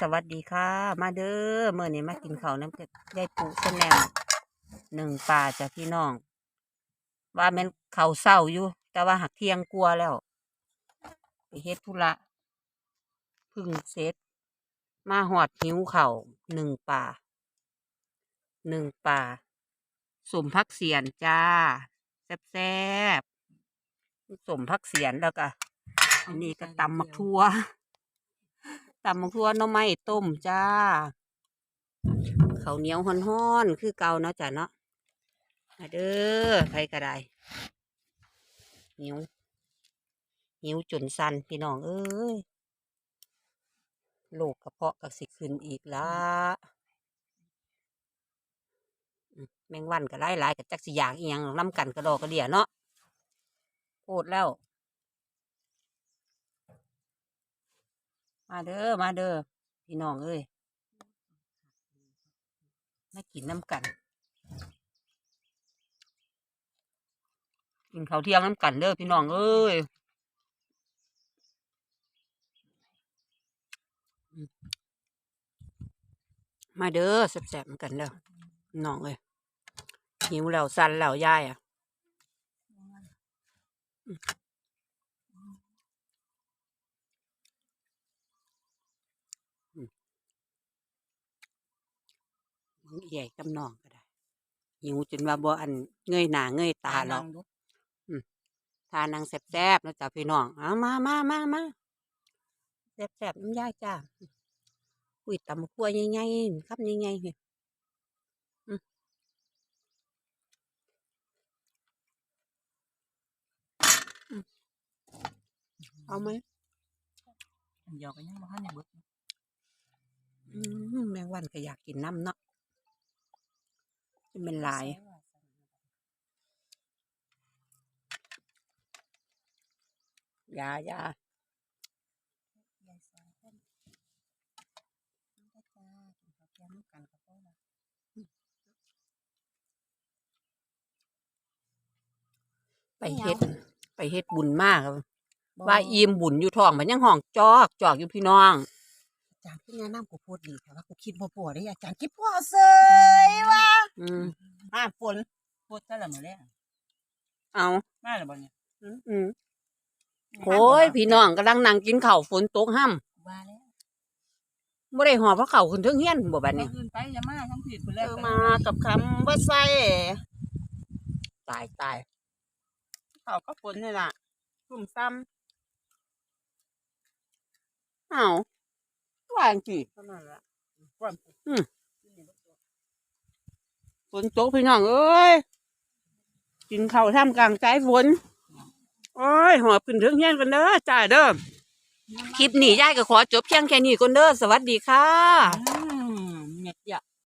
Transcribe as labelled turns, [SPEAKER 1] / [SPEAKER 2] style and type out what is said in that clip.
[SPEAKER 1] สวัสดีค่ะ มาเด้อเมื่อนี้มากินข้าวน้ำเกดยายปูสแนมหนึ่งป่าจ้ะพี่น้อง ว่าแม่นเขาเศร้าอยู่ แต่ว่าหักเที่ยงกลัวแล้วไปเฮ็ดธุระพึ่งเสร็จ มาหอดหิวเข่าหนึ่งป่าหนึ่งป่าสมพักเสียนจ้า แซ่บๆสมพักเสียนแล้วก็อันนี้ก็ตำมักทั่ว ตำมักทั่วน่อไม้ต้มจ้าข้าวเหนียวฮ้อนๆคือเก่าเนาะจ้ะเนาะมาเด้อใครก็ได้หิวหิวจนสันพี่น้องเอ้ยโรคกระเพาะก็สิขึ้นอีกละอืมแมงวันก็ไล่ไล่กับจักสิอยางอียงน้ำกันกระดอกกระเดียเนาะโคตรแล้ว มาเด้อมาเด้อพี่น้องเอ้ยมากินน้ำกัน กินข้าวเที่ยงน้ำกันเด้อพี่น้องเอ้ยมาเด้อแซ่บๆกันเด้อน้องเอ้ยหิวแล้วสั่นแล้วยายอะ อืมใหญ่กำนองก็ได้หิวจนว่าบ่อันเงยหน้าเงยตาหรอกทานางแซ่บๆนะจ๊ะพี่น้องเอามามามามาแซ่บๆน้ำยายจ้าอุ้ยตำขั้วใหญ่ๆครับใหญ่ๆเฮ้ยอืมอืมเอาไหม
[SPEAKER 2] อันเดียวก็ยังบ่ทันได้เบิด
[SPEAKER 1] อืมแมงวันก็อยากกินน้ำเนาะ จะเป็นหลายยายาย
[SPEAKER 2] ยายสองคนนี่ก็จ้ากินข้าวเที่ยงกันกับพ่อละ
[SPEAKER 1] ไปเฮ็ด ไปเฮ็ดบุญมากครับว่าอิ่มบุญอยู่ท้องมันยังห้องจอกจอกอยู่พี่น้อง
[SPEAKER 2] อาจารย์พี่แนะนำกูพูดดีแต่ว่ากูคิดบ่พอได้อาจารย์คิดพอเสยว่ะ
[SPEAKER 1] อื ม
[SPEAKER 2] อ่าฝนพูดซะละมื้อแลง
[SPEAKER 1] เอา
[SPEAKER 2] มาแล้วบ่เนี่ย
[SPEAKER 1] อืมโอ้ยพี่น้องกำลังนั่งกินข้าวฝนตกห้ำ
[SPEAKER 2] ว่าแล้ว
[SPEAKER 1] บ่ได้หอบพระเขาขึ้นเทิงเฮียนบ่บัดนี้
[SPEAKER 2] อื่นไปอย่ามาทั้งผิดพุ่น
[SPEAKER 1] เอ
[SPEAKER 2] แล้ว
[SPEAKER 1] อมากับคำว่าใส่ตายตาย
[SPEAKER 2] เขาก็ฝนนี่ล่ะกลุ่มซ้
[SPEAKER 1] เอ้าว่าจังซี่ำ
[SPEAKER 2] เท่านั้นล่ะความ
[SPEAKER 1] ฝนตกพี่น้องเอ้ยกินข้าวท่ามกลางใจฝนโอ้ยหอบขึ้นถึงเฮียนกันเด้อจ่าเด้อคลิปนี้ยายก็ขอจบเพียงแค่นี้ก่อนเด้อสวัสดีค่ะ
[SPEAKER 2] อืมเม็ดเดีย